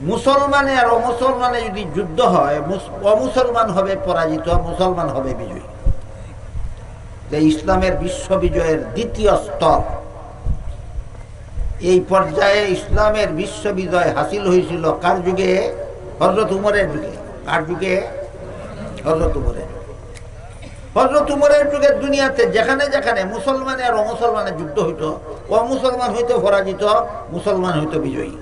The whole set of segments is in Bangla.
মুসলমানে আর অমুসলমানে যদি যুদ্ধ হয়, মুস- অমুসলমান হবে পরাজিত, মুসলমান হবে বিজয়ী। ইসলামের বিশ্ব বিজয়ের দ্বিতীয় স্তর। এই পর্যায়ে ইসলামের বিশ্ব বিজয় হাসিল হয়েছিল কার যুগে? হজরত উমরের যুগে। কার যুগে? হজরত উমরের হজরত উমরের যুগের দুনিয়াতে যেখানে যেখানে মুসলমানে আর অমুসলমানের যুদ্ধ হইতো, অমুসলমান হইতো পরাজিত, মুসলমান হইতো বিজয়ী।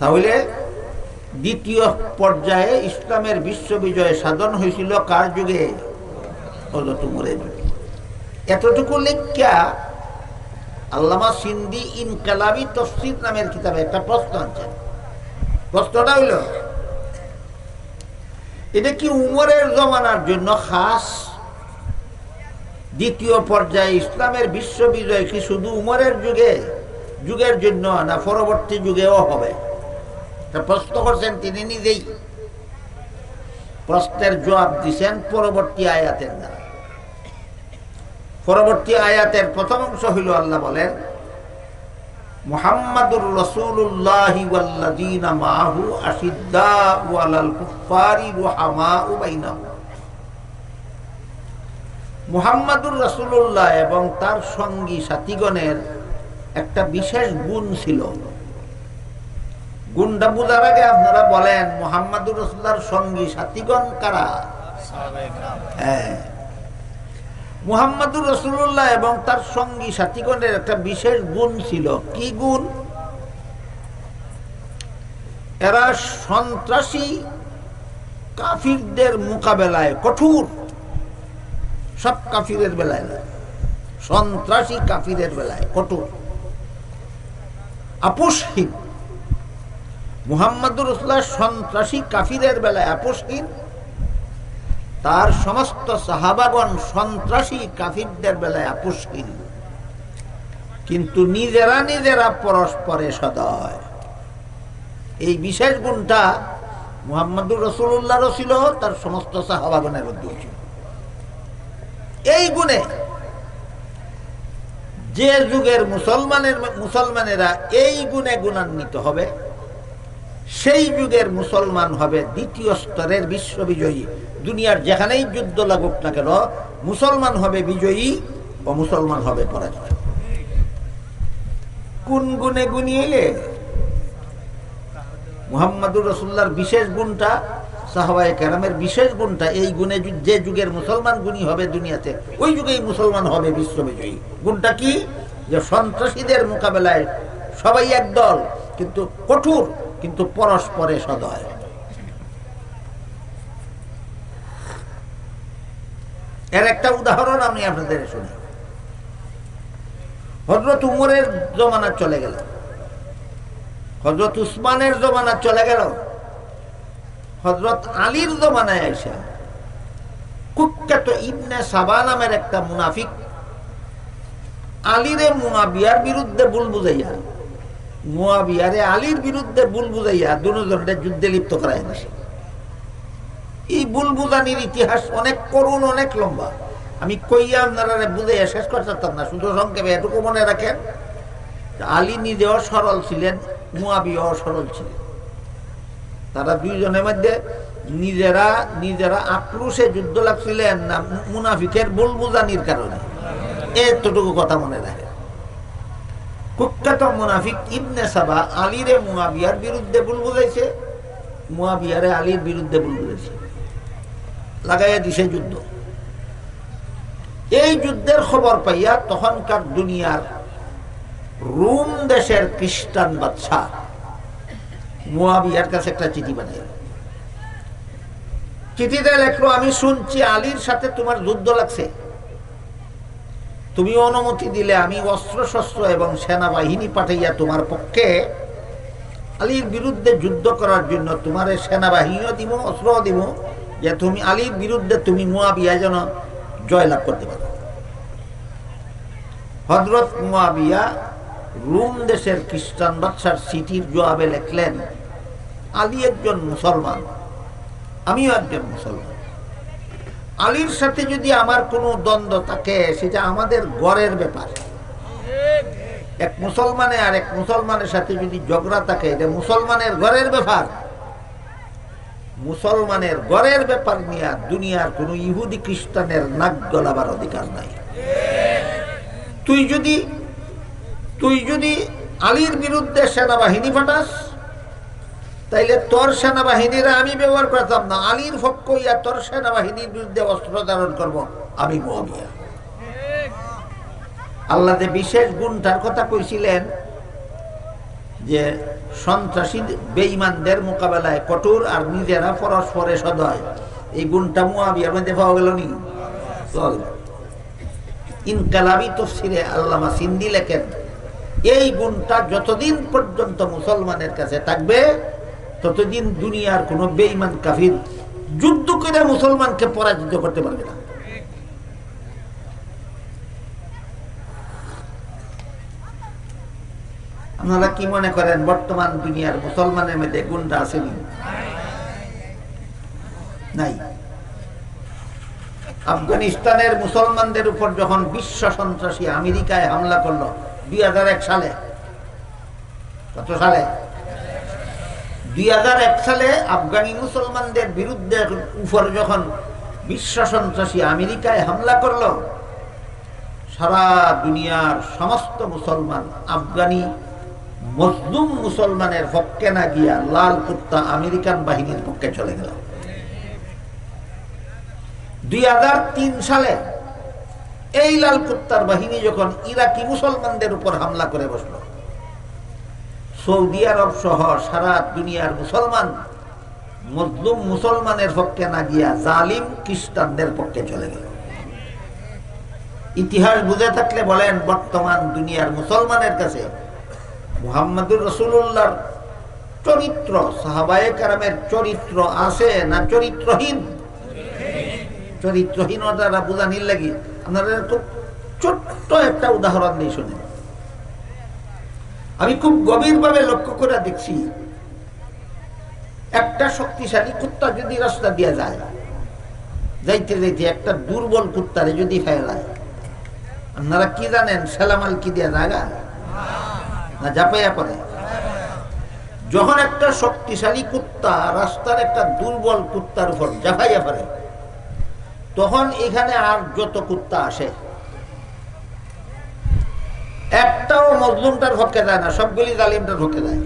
তাহলে দ্বিতীয় পর্যায়ে ইসলামের বিশ্ব বিজয় সাধন হয়েছিল কার যুগে? যুগে। এতটুকু লিখিয়া আল্লামা সিন্দি ইনকালাবি তফসির নামের কিতাবে একটা প্রশ্ন আনছেন প্রশ্নটা হইল, এটা কি উমরের জমানার জন্য খাস? দ্বিতীয় পর্যায়ে ইসলামের বিশ্ব বিজয় কি শুধু উমরের যুগে, যুগের জন্য না পরবর্তী যুগেও হবে? প্রশ্ন করছেন তিনি নিজেই। প্রশ্নের জবাব দিছেন পরবর্তী আয়াতের দ্বারা। পরবর্তী আয়াতের প্রথম অংশ হইল আল্লাহ বলেন মুহাম্মাদুর রাসূলুল্লাহ এবং তার সঙ্গী সাথীগণের একটা বিশেষ গুণ ছিল গুণটা বোঝার আগে আপনারা বলেন, মুহাম্মাদুর রাসূলুল্লাহর সঙ্গী সাথীগণ কারা? হ্যাঁ। মুহাম্মাদুর রসুল্লাহ এবং তার সঙ্গী সাথীগণের একটা বিশেষ গুণ ছিল। কি গুণ? এরা সন্ত্রাসী কাফিরদের মোকাবেলায় কঠোর। সব কাফিরের বেলায় না। সন্ত্রাসী কাফিরের বেলায় কঠোর। আপোষহীন। মুহাম্মাদুর রসুল্লাহ সন্ত্রাসী কাফিরের বেলায় আপোষহীন তার সমস্ত সাহাবাগণ সন্ত্রাসী কাফিরদের বেলায় আপুষ্কিল কিন্তু নিজেরা নিজেরা পরস্পরে সদয়। এই বিশেষ গুণটা মুহাম্মদুর রসুল্লাহরও ছিল, তার সমস্ত সাহাবাগণের ছিল। এই গুণে যে যুগের মুসলমানের, মুসলমানেরা এই গুণে গুণান্বিত হবে। সেই যুগের মুসলমান হবে দ্বিতীয় স্তরের বিশ্ববিজয়ী। দুনিয়ার যেখানেই যুদ্ধ লাগুক না কেন, মুসলমান হবে বিজয়ী ও মুসলমান হবে পরাজিত। কোন গুণে গুনিয়ে? মুহাম্মাদুর রসুল্লার বিশেষ গুণটা, সাহবায় কেরামের বিশেষ গুণটা, এই গুণে যে যুগের মুসলমান গুণী হবে দুনিয়াতে, ওই যুগেই মুসলমান হবে বিশ্ববিজয়ী। গুণটা কি? যে সন্ত্রাসীদের মোকাবেলায় সবাই একদল, কিন্তু কঠোর কিন্তু পরস্পরে সদয়। এর একটা উদাহরণ আমি আপনাদের শুনি। হজরত উমরের জমানা চলে গেল। হজরত উসমানের জমানা চলে গেল। হজরত আলীর জমানায় এসে কুখ্যাত ইবনে সাবা নামের একটা মুনাফিক আলীরে মুয়াবিয়ার বিরুদ্ধে ভুল বুঝাইয়া মুয়াবিয়ারে আলীর বিরুদ্ধে ভুল বুঝাইয়া দুজনের যুদ্ধে লিপ্ত করায় না এই ভুল বুঝানির ইতিহাস অনেক করুণ, অনেক লম্বা। আমি কইয়া আপনারা বুঝাইয়া শেষ করতে পারতাম না, শুধু সংক্ষেপে এটুকু মনে রাখেন আলী নিজেও সরল ছিলেন মুয়াবিয়াও সরল ছিলেন। তারা দুইজনের মধ্যে নিজেরা নিজেরা আক্রোশে যুদ্ধ লাগছিলেন না, মুনাফিকের ভুল বুঝানির কারণে। এতটুকু কথা মনে রাখে কুখ্যাত মুনাফিক ইবনে সাবা আলীরে মুয়াবিয়ার বিরুদ্ধে ভুল বুঝাইছে, মুয়াবিয়ারে আলীর বিরুদ্ধে ভুল বুঝাইছে। লাগাইয়া দিছে যুদ্ধ। এই যুদ্ধের খবর পাইয়া তখনকার দুনিয়ার রোম দেশের খ্রিস্টান বাদশাহ মুয়াবিয়ার কাছে একটা চিঠি বানিয়ে চিঠিতে লেখলো, আমি শুনছি আলীর সাথে তোমার যুদ্ধ লাগছে। তুমি অনুমতি দিলে আমি অস্ত্র শস্ত্র এবং সেনাবাহিনী পাঠাইয়া তোমার পক্ষে আলীর বিরুদ্ধে যুদ্ধ করার জন্য তোমার সেনাবাহিনীও দিব অস্ত্রও দিব যে তুমি আলীর বিরুদ্ধে তুমি মুয়াবিয়া যেন জয়লাভ করতে পারো। হজরত মুয়াবিয়া রুম দেশের খ্রিস্টান বাদশার সিটির জবাবে লেখলেন, আলী একজন মুসলমান, আমিও একজন মুসলমান। আলীর সাথে যদি আমার কোনো দ্বন্দ্ব থাকে, সেটা আমাদের গড়ের ব্যাপার। এক মুসলমানে আর এক মুসলমানের সাথে যদি ঝগড়া থাকে, এটা মুসলমানের ঘরের ব্যাপার। মুসলমানের ঘরের ব্যাপার নিয়ে দুনিয়ার কোন ইহুদি খ্রিস্টানের নাক গলাবার অধিকার নাই। তুই যদি তুই যদি আলীর বিরুদ্ধে সেনাবাহিনী পাঠাস তাইলে তোর সেনাবাহিনীরা আমি ব্যবহার করতাম না। আলীর পক্ষ ইয়া তোর সেনাবাহিনীর বিরুদ্ধে অস্ত্র ধারণ করব, আমি মহাবিয়া আল্লাহ বিশেষ গুণটার কথা কইছিলেন যে সন্ত্রাসী বেঈমানদের মোকাবেলায় কঠোর আর নিজেরা পরস্পরে সদয়। এই গুণটা মুয়াবিয়ার মধ্যে পাওয়া গেল নি। ইনকালাবি তফসিরে আল্লামা সিন্দি লেখেন, এই গুণটা যতদিন পর্যন্ত মুসলমানের কাছে থাকবে ততদিন দুনিয়ার কোনো বেঈমান কাফির যুদ্ধ করে মুসলমানকে পরাজিত করতে পারবে না। আপনারা কি মনে করেন, বর্তমান দুনিয়ার মুসলমানের মধ্যে গুণটা আসেনি? নাই। আফগানিস্তানের মুসলমানদের উপর যখন বিশ্ব সন্ত্রাসী আমেরিকায় হামলা করল, দুই হাজার এক সালে, কত সালে? দুই হাজার এক সালে আফগানি মুসলমানদের বিরুদ্ধে উপর যখন বিশ্ব সন্ত্রাসী আমেরিকায় হামলা করল, সারা দুনিয়ার সমস্ত মুসলমান, আফগানি মজলুম মুসলমানের পক্ষে না গিয়া লাল কুত্তা আমেরিকান বাহিনীর পক্ষে চলে গেল। দুই হাজার তিন সালে এই লাল কুত্তার বাহিনী যখন ইরাকি মুসলমানদের উপর হামলা করে বসল সৌদি আরব সহ সারা দুনিয়ার মুসলমান, মজলুম মুসলমানের পক্ষে না গিয়া জালিম খ্রিস্টানদের পক্ষে চলে গেল। ইতিহাস বুঝে থাকলে বলেন, বর্তমান দুনিয়ার মুসলমানের কাছে মুহাম্মদুর রসুল্লাহর চরিত্র, সাহাবায়ে কারামের চরিত্র আছে না চরিত্রহীন? চরিত্রহীনতারা বোঝানির লাগে আপনারা খুব ছোট্ট একটা উদাহরণ দিয়ে শুনেন। আমি খুব গভীরভাবে লক্ষ্য করে দেখছি, একটা শক্তিশালী কুত্তা যদি রাস্তা দিয়ে যায়, যাইতে যাইতে একটা দুর্বল কুত্তারে যদি ফেলায় আপনারা কি জানেন সেলামাল কি দিয়ে জায়গা না জাপাইয়া পড়ে। যখন একটা শক্তিশালী কুত্তা রাস্তার একটা দুর্বল কুত্তার উপর জাফাইয়া পড়ে, তখন এখানে আর যত কুত্তা আসে একটাও মজলুমটার পক্ষে দেয় না, সবগুলি জালিমটার পক্ষে যায়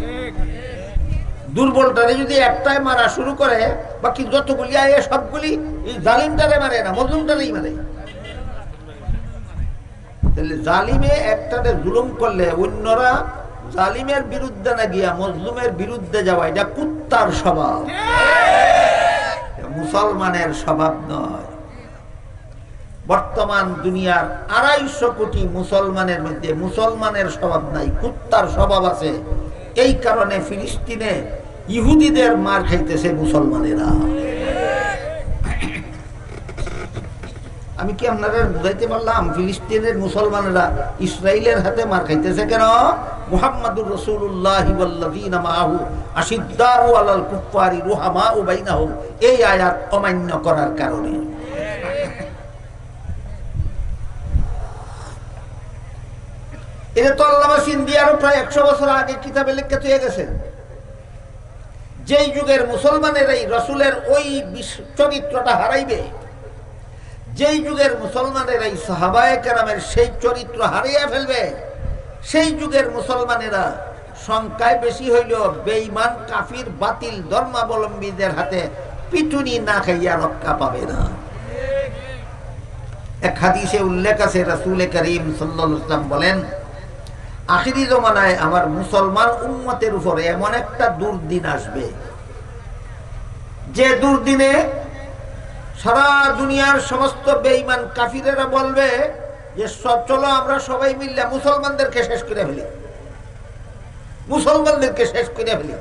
দুর্বলটারে যদি একটাই মারা শুরু করে, বাকি যতগুলি আয় সবগুলি জালিমটারে মারে না, মজলুমটারেই মারে। জালিমে একটাতে জুলুম করলে অন্যরা জালিমের বিরুদ্ধে না গিয়া মজলুমের বিরুদ্ধে যাওয়া, এটা কুত্তার স্বভাব। মুসলমানের স্বভাব নয়। বর্তমান দুনিয়ার আড়াইশো কোটি মুসলমানের মধ্যে মুসলমানের স্বভাব নাই, কুত্তার স্বভাব আছে। এই কারণে ফিলিস্তিনে ইহুদিদের মার খাইতেছে মুসলমানেরা। আমি কি আপনারা বুঝাইতে পারলাম, ফিলিস্তিনের মুসলমানেরা ইসরায়েলের হাতে মার খাইতেছে কেন? মুহাম্মাদুর রসুল্লাহ মাহু আশিদ্দাউ আলাল কুফারি রুহামাউ বাইনাহুম। এই আয়াত অমান্য করার কারণে। এটা তো আল্লাহ সিন্দিয়ারও প্রায় একশো বছর আগে কিতাবে লিখে তুই গেছেন যেই যুগের মুসলমানের এই রসুলের ওই চরিত্রটা হারাইবে, যেই যুগের মুসলমানের এই সাহাবায়ে কেরামের সেই চরিত্র হারিয়ে ফেলবে, সেই যুগের মুসলমানেরা সংখ্যায় বেশি হইল বেঈমান, কাফির, বাতিল, ধর্মাবলম্বীদের হাতে পিটুনি না খাইয়া রক্ষা পাবে না। এক হাদিসে উল্লেখ আছে, রাসূল করিম ওয়াসাল্লাম বলেন আখিরি জমানায় আমার মুসলমান উম্মতের উপরে এমন একটা দুর্দিন আসবে। যে দুর্দিনে সারা দুনিয়ার সমস্ত বেঈমান কাফিরেরা বলবে যে, সব চলো, আমরা সবাই মিললে মুসলমানদেরকে শেষ করে ফেলি। মুসলমানদেরকে শেষ করে ফেলি।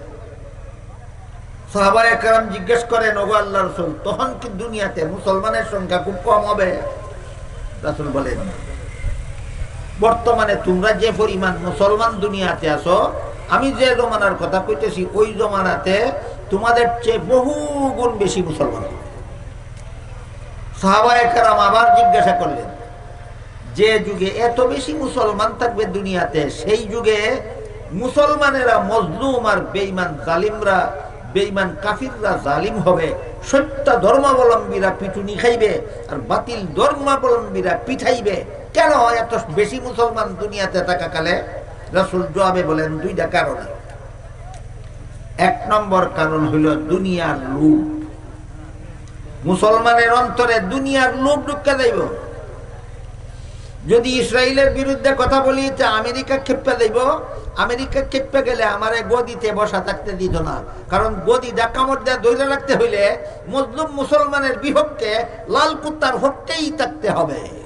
সাহাবা একরাম জিজ্ঞেস করেন, ওগো আল্লাহ রসুল, তখন কি দুনিয়াতে মুসলমানের সংখ্যা খুব কম হবে? রাসুল বলেন বর্তমানে তোমরা যে পরিমাণ মুসলমান দুনিয়াতে আছো, আমি যে জমানার কথা কইতেছি, ওই জমানাতে তোমাদের চেয়ে বহু গুণ বেশি মুসলমান সাহাবা একরাম আবার জিজ্ঞাসা করলেন, যে যুগে এত বেশি মুসলমান থাকবে দুনিয়াতে, সেই যুগে মুসলমানেরা মজলুম আর বেইমান জালিমরা বেইমান কাফিররা জালিম হবে, সত্য ধর্মাবলম্বীরা পিটুনি খাইবে, আর বাতিল ধর্মাবলম্বীরা পিঠাইবে। কেন এত বেশি মুসলমান দুনিয়াতে থাকাকালে? রাসূল জবাবে বলেন, দুইটা কারণে এক নম্বর কারণ হইল দুনিয়ার লোভ। মুসলমানের অন্তরে দুনিয়ার লোভ ঢুকে যাইব। যদি ইসরায়েলের বিরুদ্ধে কথা বলি যে আমেরিকা ক্ষেপে দেব আমেরিকা ক্ষেপে গেলে আমার গদিতে বসা থাকতে দিত না। কারণ গদি ডাকা মধ্যে ধৈর্য রাখতে হইলে মজলুম মুসলমানের বিপক্ষে লাল কুত্তার হককেই থাকতে হবে।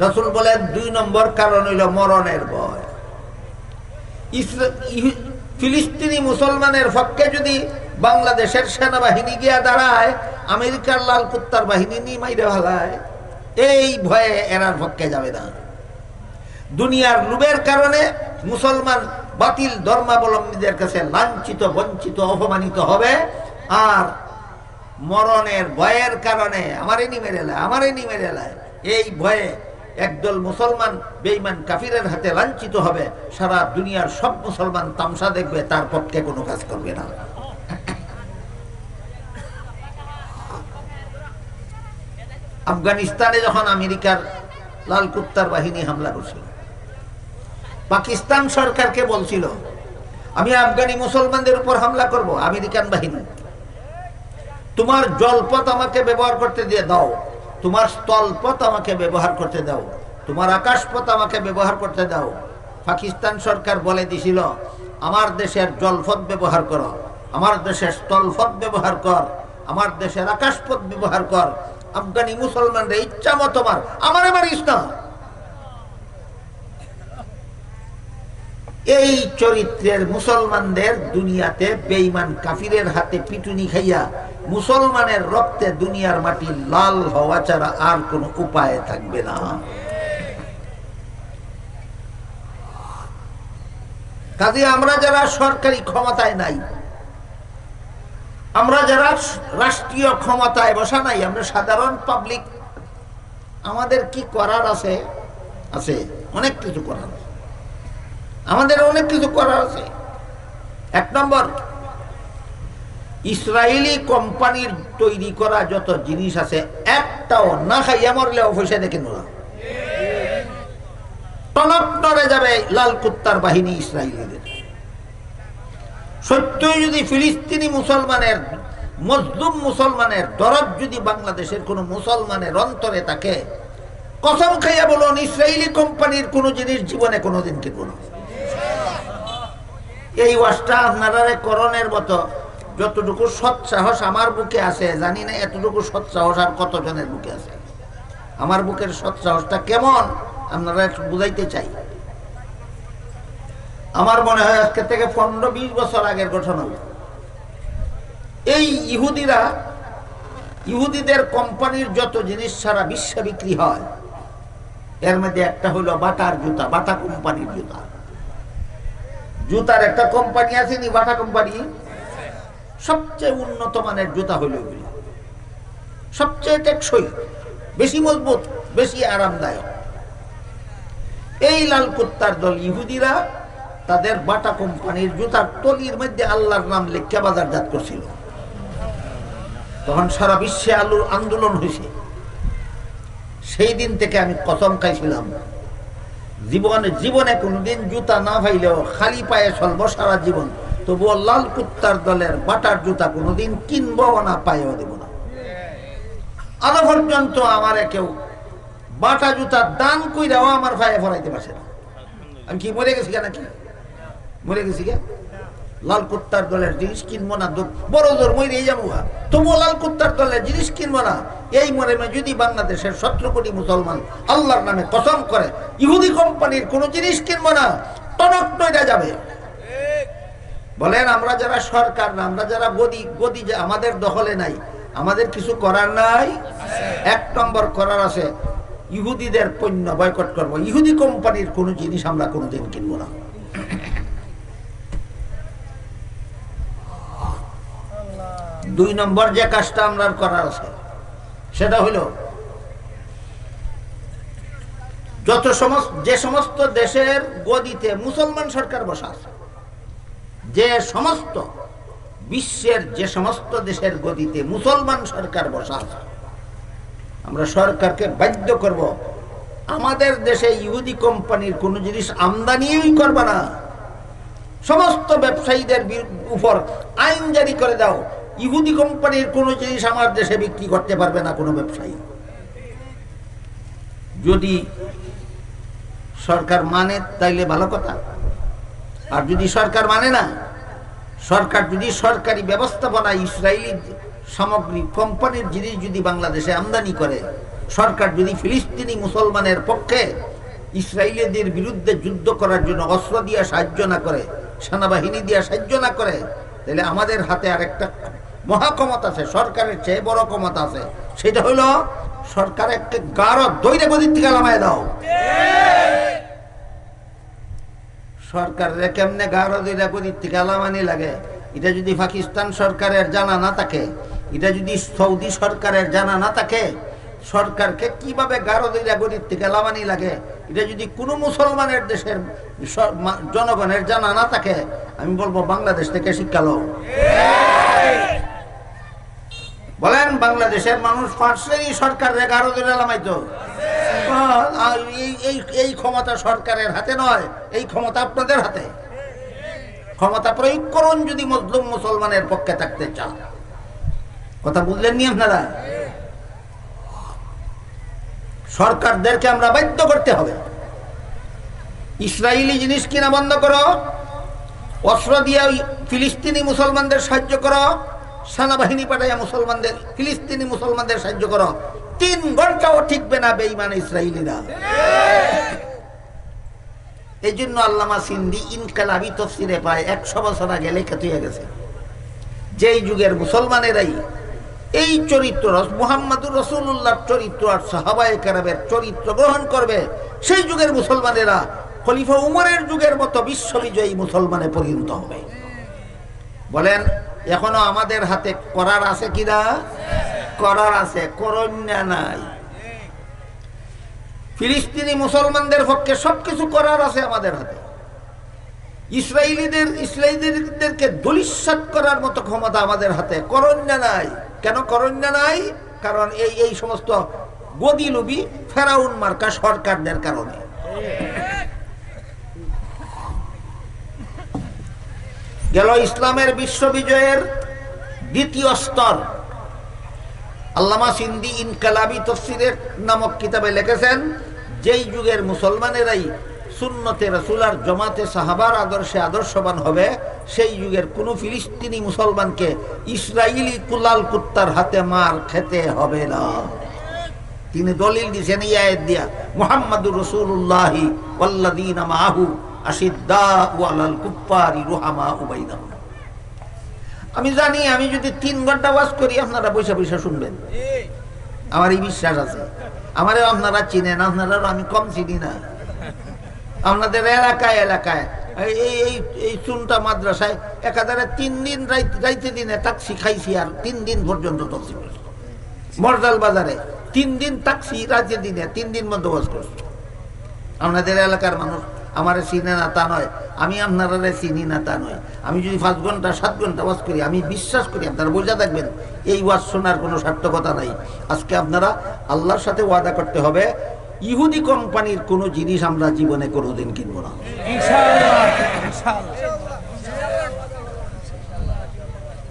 রসুল বলেন, দুই নম্বর কারণ হইল মরণের ভয়। ফিলিস্তিনি মুসলমানের পক্ষে যদি বাংলাদেশের সেনাবাহিনী গিয়া দাঁড়ায়, আমেরিকার লাল কুত্তার বাহিনী নিয়ে মাইরে ভালায় এই ভয়ে এরার পক্ষে যাবে না। দুনিয়ার লুবের কারণে মুসলমান বাতিল ধর্মাবলম্বীদের কাছে লাঞ্ছিত, বঞ্চিত, অপমানিত হবে, আর মরণের ভয়ের কারণে আমারে নি মেরে লায় আমারে নি মেরে লায় এই ভয়ে একদল মুসলমান বেঈমান কাফিরের হাতে লাঞ্ছিত হবে, সারা দুনিয়ার সব মুসলমান তামসা দেখবে, তার পক্ষে কোনো কাজ করবে না। আফগানিস্তানে যখন আমেরিকার লাল কুত্তার বাহিনী হামলা করছিল, পাকিস্তান সরকারকে বলছিল, আমি আফগানি মুসলমানদের উপর হামলা করব, আমেরিকান বাহিনী। তোমার জলপথ আমাকে ব্যবহার করতে দিয়ে দাও তোমার স্থলপথ আমাকে ব্যবহার করতে দাও। তোমার আকাশপথ আমাকে ব্যবহার করতে দাও। পাকিস্তান সরকার বলে দিছিল, আমার দেশের জলপথ ব্যবহার কর, আমার দেশের স্থলপথ ব্যবহার কর, আমার দেশের আকাশপথ ব্যবহার কর। আফগানি মুসলমানরা ইচ্ছা মতো আমার আমার মারিস এই চরিত্রের মুসলমানদের দুনিয়াতে বেঈমান কাফিরের হাতে পিটুনি খাইয়া মুসলমানের রক্তে দুনিয়ার মাটি লাল হওয়া ছাড়া আর কোনো উপায় থাকবে না। কাজে আমরা যারা সরকারি ক্ষমতায় নাই, আমরা যারা রাষ্ট্রীয় ক্ষমতায় বসা নাই, আমরা সাধারণ পাবলিক আমাদের কি করার আছে? আছে, অনেক কিছু করার আছে। আমাদের অনেক কিছু করার আছে। এক নম্বর, ইসরায়েলি কোম্পানির তৈরি করা যত জিনিস আছে, একটাও না খাইয়া মরলে অফিসে দেখে না টনক নড়ে যাবে লাল কুত্তার বাহিনী ইসরায়েলিদের। সত্যই যদি ফিলিস্তিনি মুসলমানের, মজলুম মুসলমানের দরদ যদি বাংলাদেশের কোনো মুসলমানের অন্তরে থাকে, কসম খাইয়া বলুন, ইসরায়েলি কোম্পানির কোনো জিনিস জীবনে কোনোদিন কিনব না। এই ওয়াজটা আপনারা করণের মতো। যতটুকু সৎ সাহস আমার বুকে আছে, জানি না এতটুকু সৎ সাহস আর কতজনের বুকে আছে। আমার বুকের সৎ সাহসটা কেমন, আপনারা একটু বুঝাইতে চাই। আমার মনে হয় আজকে থেকে পনেরো বিশ বছর আগের ঘটনা। এই ইহুদিরা, ইহুদিদের কোম্পানির যত জিনিস সারা বিশ্বে বিক্রি হয়, এর মধ্যে একটা হলো বাটার জুতা, বাটা কোম্পানির জুতা। জুতার একটা কোম্পানি আছে নি বাটা কোম্পানি। সবচেয়ে উন্নত মানের জুতা হইল সবচেয়ে টেকসই, বেশি মজবুত, বেশি আরামদায়ক। এই লাল কুত্তার দল ইহুদিরা তাদের বাটা কোম্পানির জুতার তলির মধ্যে আল্লাহর নাম লেখা বাজারজাত করছিল। তখন সারা বিশ্বে আলুর আন্দোলন হয়েছে। সেই দিন থেকে আমি কসম খাইছিলাম জীবনে জীবনে কোনোদিন জুতা না পাইলেও খালি পায়ে চলব সারা জীবন। তবুও লাল কুত্তার দলের বাটার জুতা কোনোদিন কিনবো না পায়েও দেব না। আরও পর্যন্ত আমার কেউ বাটা জুতা দান কইরাও আমার পায়ে ফরাইতে পারছে না। আমি কি মরে গেছি কেন কি মরে গেছি কে লাল কুত্তার দলের জিনিস কিনবো না? যাব তবুও লাল দলের জিনিস কিনবো না। এই যদি বাংলাদেশের কোটি মুসলমান আল্লাহর নামে কসম করে ইহুদি কোম্পানির কোনো জিনিস কিনবো না, টনক নইরা যাবে। বলেন, আমরা যারা সরকার না, আমরা যারা গদি গদি যে আমাদের দখলে নাই, আমাদের কিছু করার নাই? এক নম্বর করার আছে, ইহুদিদের পণ্য বয়কট করব। ইহুদি কোম্পানির কোনো জিনিস আমরা কোনোদিন কিনবো না। দুই নম্বর যে কাজটা আমরা করার আছে, সেটা হলো যত সমস্ত, যে সমস্ত দেশের গদিতে মুসলমান সরকার বসা আছে, যে সমস্ত বিশ্বের যে সমস্ত দেশের গদিতে মুসলমান সরকার বসা আছে, আমরা সরকারকে বাধ্য করব, আমাদের দেশে ইহুদি কোম্পানির কোনো জিনিস আমদানিই করবে না। সমস্ত ব্যবসায়ীদের উপর আইন জারি করে দাও ইহুদি কোম্পানির কোনো জিনিস আমার দেশে বিক্রি করতে পারবে না কোনো ব্যবসায়ী। যদি সরকার মানে তাইলে ভালো কথা। আর যদি সরকার মানে না, সরকার যদি সরকারি ব্যবস্থাপনা, ইসরায়েলি সামগ্রী, কোম্পানির জিনিস যদি বাংলাদেশে আমদানি করে, সরকার যদি ফিলিস্তিনি মুসলমানের পক্ষে ইসরায়েলিদের বিরুদ্ধে যুদ্ধ করার জন্য অস্ত্র দিয়ে সাহায্য না করে, সেনাবাহিনী দিয়ে সাহায্য না করে তাহলে আমাদের হাতে আরেকটা মহা ক্ষমতা আছে, সরকারের চেয়ে বড় ক্ষমতা আছে। সেটা হলো, সরকার একটা গাঢ় দৈরে গদির থেকে নামায় দাও। সরকারের কেমনে গাঢ় দৈরা গদির থেকে আলামানি লাগে? এটা যদি পাকিস্তান সরকারের জানা না থাকে, এটা যদি সৌদি সরকারের জানা না থাকে, সরকারকে কীভাবে গাঢ় দৈরা গদির থেকে লামানি লাগে? এটা যদি কোনো মুসলমানের দেশের জনগণের জানা না থাকে, আমি বলব বাংলাদেশ থেকে শিক্ষা লো বলেন, বাংলাদেশের মানুষ পার্শ্বেই সরকারের গাঢ় দৈরা লামাইতো। আর এই এই ক্ষমতা সরকারের হাতে নয়, এই ক্ষমতা আপনাদের হাতে। ক্ষমতা প্রয়োগ করুন যদি মজলুম মুসলমানের পক্ষে থাকতে চান। কথা বুঝলেন নি আপনারা? সরকারদেরকে আমরা বাধ্য করতে হবে। ইসরায়েলি জিনিস কিনা বন্ধ করো অস্ত্র দিয়ে ফিলিস্তিনি মুসলমানদের সাহায্য করো সেনাবাহিনী পাঠাইয়া মুসলমানদের, ফিলিস্তিনি মুসলমানদের সাহায্য করো। তিন ঘন্টাও ঠিকবে না বেইমান ইসরায়েলিরা এই জন্য আল্লামা সিন্দি ইনকালাবি তফসিরে পায়, একশো বছর আগে লেখা তুই গেছে। যেই যুগের মুসলমানেরাই এই চরিত্র, মুহাম্মাদুর রসুল্লাহর চরিত্র আর সাহাবায়ে কেরামের চরিত্র গ্রহণ করবে, সেই যুগের মুসলমানেরা খলিফা উমরের যুগের মতো বিশ্ববিজয়ী মুসলমানে পরিণত হবে। বলেন এখনও আমাদের হাতে করার আছে কিনা করার আছে, করণ্যা নাই। ফিলিস্তিনি মুসলমানদের পক্ষে সবকিছু করার আছে আমাদের হাতে। ইসরায়েলিদের ইসরায়েলিদেরকে দলিশ্বাত করার মতো ক্ষমতা আমাদের হাতে। করন্যা নাই। কেন করন্যা নাই? কারণ এই এই সমস্ত গদি লুবি ফেরাউন মার্কা সরকারদের কারণে। গেল ইসলামের বিশ্ববিজয়ের দ্বিতীয় স্তর। আল্লামা সিন্দি ইনকালাবি তফসিরের নামক কিতাবে লিখেছেন, যেই যুগের মুসলমানেরাই সুন্নতে রসুলার জমাতে সাহাবার আদর্শে আদর্শবান হবে, সেই যুগের কোন ফিলিস্তিনি মুসলমানকে ইসরায়েলি কুলাল কুত্তার হাতে মার খেতে হবে না। তিনি দলিল দিয়েছেন আয়াত দিয়া, মুহাম্মাদুর রসুল্লাহি ওয়াল্লাদিন মাহু আমি জানি, আমি যদি তিন ঘণ্টা ওয়াজ করি, আপনারা বৈশা পয়সা শুনবেন। আমার এই বিশ্বাস আছে। আমারও আপনারা চিনেন আপনারা আমি কম চিনি না। আপনাদের এলাকায় এলাকায়, এই এই, এই- চুনটা মাদ্রাসায় একাধারে তিন দিন রাইত- রাইতে দিনে তাকসি খাইছি আর তিন দিন পর্যন্ত করছি। মর্দাল বাজারে তিন দিন তাকসি রাতে দিনে তিন দিন বন্দোবস্ত করছি। আপনাদের এলাকার মানুষ আমার চিনে না তা নয়। আমি আপনারা চিনি না তা নয়। আমি যদি পাঁচ ঘণ্টা, সাত ঘণ্টা ওয়াজ করি, আমি বিশ্বাস করি, আপনারা বোঝা থাকবেন, এই ওয়াজ শোনার কোনো সার্থকতা নাই। আজকে আপনারা আল্লাহর সাথে ওয়াদা করতে হবে, ইহুদি কোম্পানির কোনো জিনিস আমরা জীবনে কোনোদিন কিনবো না।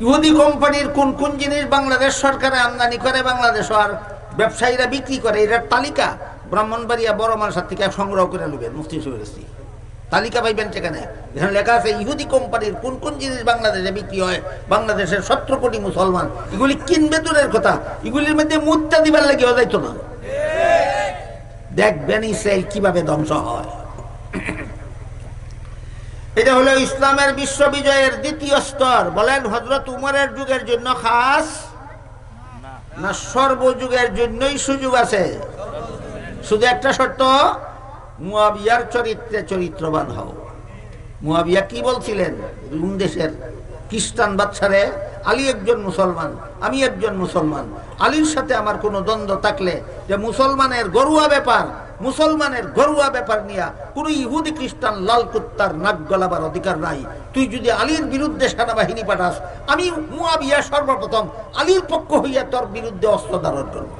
ইহুদি কোম্পানির কোন কোন জিনিস বাংলাদেশ সরকারে আমদানি করে, বাংলাদেশ আর ব্যবসায়ীরা বিক্রি করে, এটার তালিকা। ব্রাহ্মণবাড়িয়া বড় মানুষের থেকে সংগ্রহ করে নেবেন মুফতি সুরেশি তালিকা পাইবেন সেখানে। এখানে লেখা আছে, ইহুদি কোম্পানির কোন কোন জিনিস বাংলাদেশে বিক্রি হয়? বাংলাদেশের সতেরো কোটি মুসলমান। এগুলি কিনবে দূরের কথা। এগুলির মধ্যে মুদ্রা দিবার লেগেও যাইতো না। দেখবেন ইসরায়েল কীভাবে ধ্বংস হয়। এটা হলো ইসলামের বিশ্ববিজয়ের দ্বিতীয় স্তর। বলেন হজরত উমরের যুগের জন্য খাস? না, সর্বযুগের জন্যই সুযোগ আছে। শুধু একটা শর্ত, মুয়াবিয়ার চরিত্রে চরিত্রবান হও। মুয়াবিয়া কি বলছিলেন? রুম দেশের খ্রিস্টান বাচ্চারে, আলী একজন মুসলমান, আমি একজন মুসলমান। আলীর সাথে আমার কোনো দ্বন্দ্ব থাকলে যে মুসলমানের গরুয়া ব্যাপার, মুসলমানের ঘরোয়া ব্যাপার নিয়ে কোন ইহুদি খ্রিস্টান লাল কুত্তার নাক গলাবার অধিকার নাই। তুই যদি আলীর বিরুদ্ধে সেনাবাহিনী পাঠাস, আমি মুয়াবিয়া সর্বপ্রথম আলীর পক্ষ হইয়া তোর বিরুদ্ধে অস্ত্র ধারণ করব।